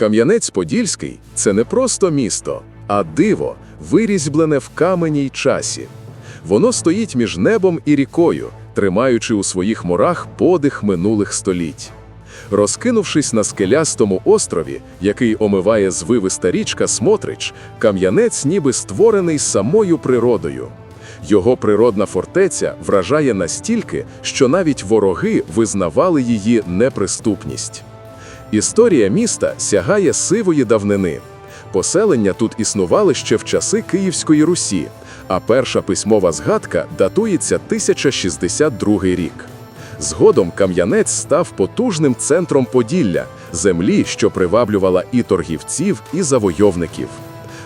Кам'янець-Подільський це не просто місто, а диво, вирізьблене в камені й часі. Воно стоїть між небом і рікою, тримаючи у своїх морах подих минулих століть. Розкинувшись на скелястому острові, який омиває звивиста річка Смотрич, Кам'янець ніби створений самою природою. Його природна фортеця вражає настільки, що навіть вороги визнавали її неприступність. Історія міста сягає сивої давнини. Поселення тут існували ще в часи Київської Русі, а перша письмова згадка датується 1062 рік. Згодом Кам'янець став потужним центром Поділля, землі, що приваблювала і торгівців, і завойовників.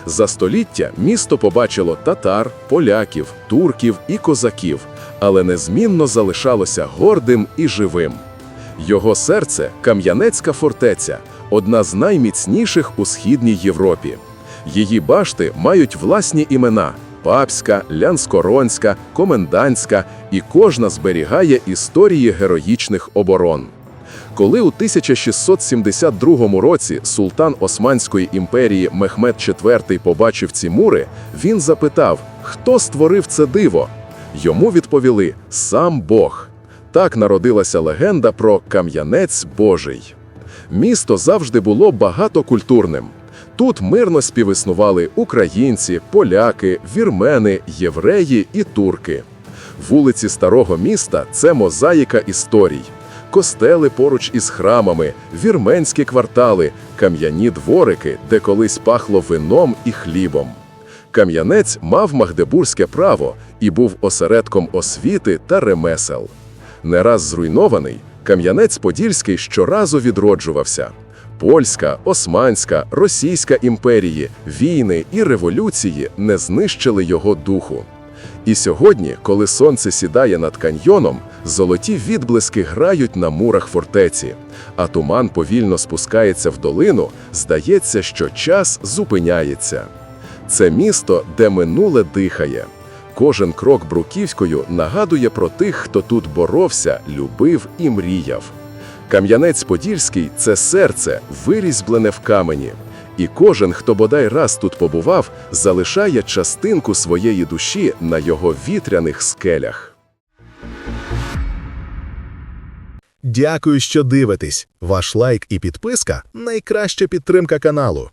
За століття місто побачило татар, поляків, турків і козаків, але незмінно залишалося гордим і живим. Його серце Кам'янецька фортеця, одна з найміцніших у східній Європі. Її башти мають власні імена: Папська, Лянскоронська, Комендантська, і кожна зберігає історії героїчних оборон. Коли у 1672 році султан Османської імперії Мехмед IV побачив ці мури, він запитав, хто створив це диво. Йому відповіли сам Бог. Так народилася легенда про Кам'янець Божий. Місто завжди було багатокультурним. Тут мирно співіснували українці, поляки, вірмени, євреї і турки. Вулиці старого міста це мозаїка історій. Костели поруч із храмами, вірменські квартали, кам'яні дворики, де колись пахло вином і хлібом. Кам'янець мав магдебурзьке право і був осередком освіти та ремесел. Не раз зруйнований, Кам'янець-Подільський щоразу відроджувався. Польська, Османська, Російська імперії, війни і революції не знищили його духу. І сьогодні, коли сонце сідає над каньйоном, золоті відблиски грають на мурах фортеці, а туман повільно спускається в долину, здається, що час зупиняється. Це місто, де минуле дихає. Кожен крок Бруківською нагадує про тих, хто тут боровся, любив і мріяв. Кам'янець-Подільський це серце, вирізьблене в камені. І кожен, хто бодай раз тут побував, залишає частинку своєї душі на його вітряних скелях. Дякую, що дивитесь. Ваш лайк і підписка найкраща підтримка каналу.